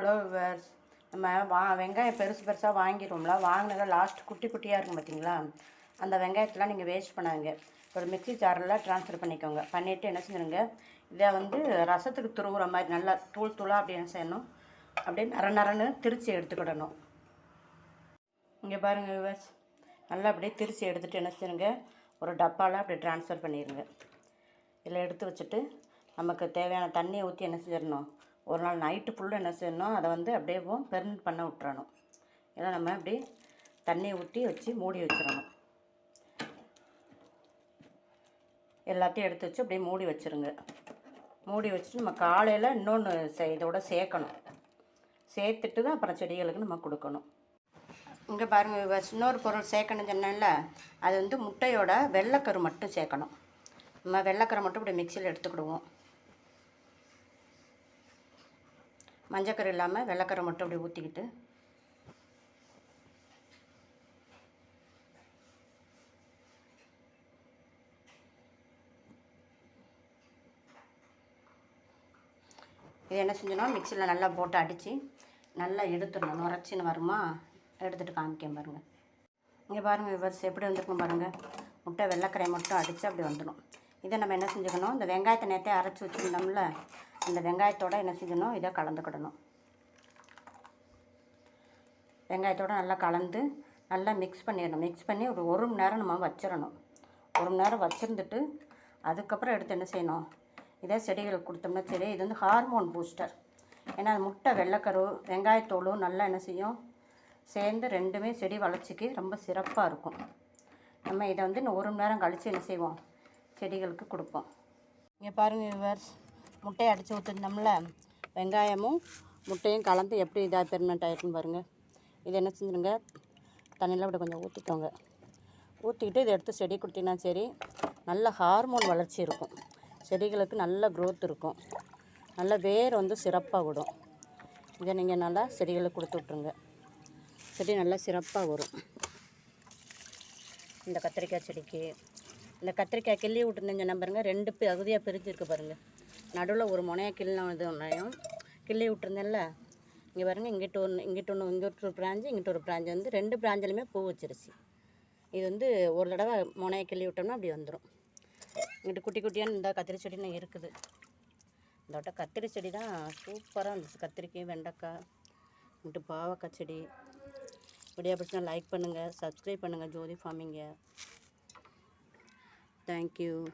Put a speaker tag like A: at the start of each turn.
A: Hello viewers. நம்ம வா வெங்காயம் பெருசு பெருசாக வாங்கிடுவோம்ல வாங்கினத லாஸ்ட் குட்டி குட்டியாக இருக்கும் பார்த்தீங்களா அந்த வெங்காயத்தெலாம் நீங்கள் வேஸ்ட் பண்ணாங்க ஒரு மிக்சி ஜாரில் ட்ரான்ஸ்ஃபர் பண்ணிக்கோங்க. பண்ணிவிட்டு என்ன செஞ்சுருங்க? இதை வந்து ரசத்துக்கு துருவுற மாதிரி நல்லா தூள் தூளாக அப்படி என்ன செய்யணும்? அப்படியே நர நரன்னு திருச்சி எடுத்துக்கிடணும். இங்கே பாருங்கள் விவர்ஸ். நல்லா அப்படியே திருச்சி எடுத்துகிட்டு என்ன செய்யுங்க ஒரு டப்பாவில் அப்படி ட்ரான்ஸ்ஃபர் பண்ணிடுங்க இதில் எடுத்து வச்சுட்டு நமக்கு தேவையான தண்ணியை ஊற்றி என்ன செஞ்சிடணும்? ஒரு நாள் நைட்டு ஃபுல்லாக என்ன செய்யணும் அதை வந்து அப்படியே பெர்மெண்ட் பண்ண விட்டுறணும். ஏன்னா நம்ம அப்படியே தண்ணியை ஊற்றி வச்சு மூடி வச்சிடணும். எல்லாத்தையும் எடுத்து வச்சு அப்படியே மூடி வச்சுருங்க. மூடி வச்சுட்டு நம்ம காலையில் இன்னொன்று சே இதோட சேர்க்கணும். சேர்த்துட்டு தான் அப்புறம் செடிகளுக்கு நம்ம கொடுக்கணும். இங்கே பாருங்கள் இன்னொரு பொருள் சேர்க்கணும்னு சொன்னேன்ல அது வந்து முட்டையோட வெள்ளைக்கரு மட்டும் சேர்க்கணும். நம்ம வெள்ளைக்கரை மட்டும் இப்படி மிக்சியில் எடுத்துக்கிடுவோம். மஞ்சக்கரு இல்லாமல் வெள்ளைக்கரை மட்டும் அப்படி ஊற்றிக்கிட்டு இது என்ன செஞ்சோன்னா மிக்சியில் நல்லா போட்டு அடித்து நல்லா எடுத்துடணும். நுரைச்சின்னு வருமா? எடுத்துகிட்டு காமிக்கேன் பாருங்கள் இங்கே பாருங்கள் விவர்ஸ் எப்படி வந்துருக்கும் பாருங்கள் முட்டை வெள்ளைக்கரையை மட்டும் அடித்து அப்படி வந்துடும். இதை நம்ம என்ன செஞ்சுக்கணும்? இந்த வெங்காயத்தை நேரத்தை அரைச்சி வச்சுருந்தோம்ல அந்த வெங்காயத்தோட என்ன செய்யணும்? இதை கலந்துக்கிடணும். வெங்காயத்தோட நல்லா கலந்து நல்லா மிக்ஸ் பண்ணிடணும். மிக்ஸ் பண்ணி ஒரு ஒரு மணி நேரம் நம்ம வச்சிடணும். ஒரு மணி நேரம் வச்சுருந்துட்டு அதுக்கப்புறம் எடுத்து என்ன செய்யணும்? இதே செடிகளுக்கு கொடுத்தோம்னா சரி இது வந்து ஹார்மோன் பூஸ்டர் ஏன்னா அது முட்டை வெள்ளைக்கரு வெங்காயத்தோலும் நல்லா என்ன செய்யும்? சேர்ந்து ரெண்டுமே செடி வளர்ச்சிக்கு ரொம்ப சிறப்பாக இருக்கும். நம்ம இதை வந்து இன்னும் ஒரு மணி நேரம் கழித்து என்ன செய்வோம்? செடிகளுக்கு கொடுப்போம். இங்கே பாருங்கள் விவர்ஸ் முட்டையை அடித்து ஊற்றிருந்தோம்ல வெங்காயமும் முட்டையும் கலந்து எப்படி இதாக பெர்மனெண்ட் ஆகிருக்குன்னு பாருங்கள் இது என்ன செஞ்சுருங்க? தண்ணியில் அப்படி கொஞ்சம் ஊற்றிக்கோங்க ஊற்றிக்கிட்டு இதை எடுத்து செடி கொடுத்தீங்கன்னா சரி நல்ல ஹார்மோன் வளர்ச்சி இருக்கும். செடிகளுக்கு நல்ல க்ரோத் இருக்கும். நல்ல வேர் வந்து சிறப்பாக விடும். இதை நீங்கள் நல்லா செடிகளுக்கு கொடுத்து விட்ருங்க செடி நல்லா சிறப்பாக வரும். இந்த கத்திரிக்காய் செடிக்கு இந்த கத்திரிக்காய் கிள்ளி விட்டுருந்தேன் சொன்ன பாருங்கள் ரெண்டு பகுதியாக பிரிஞ்சிருக்கு பாருங்கள் நடுவில் ஒரு முனையாக கிள்ளி இது ஒன்றையும் கிள்ளி விட்டுருந்தேன்ல இங்கே பாருங்கள் இங்கிட்ட ஒன்று இங்கிட்ட ஒன்று இங்கிட்ட ஒரு பிராஞ்சு இங்கிட்ட ஒரு பிராஞ்சு வந்து ரெண்டு பிராஞ்சிலுமே பூ வச்சிருச்சு. இது வந்து ஒரு தடவை முனையை கிள்ளி விட்டோம்னா அப்படி வந்துடும் இங்கிட்ட குட்டி குட்டியான இந்த கத்திரி செடின்னு இருக்குது. இதோட கத்திரி செடி தான் சூப்பராக இருந்துச்சு. கத்திரிக்காய் வெண்டைக்காய் இங்கிட்டு பாவக்காய் செடி. இப்படியா பிடிச்சா லைக் பண்ணுங்கள் சப்ஸ்கிரைப் பண்ணுங்கள் ஜோதி ஃபார்மிங்கை Thank you.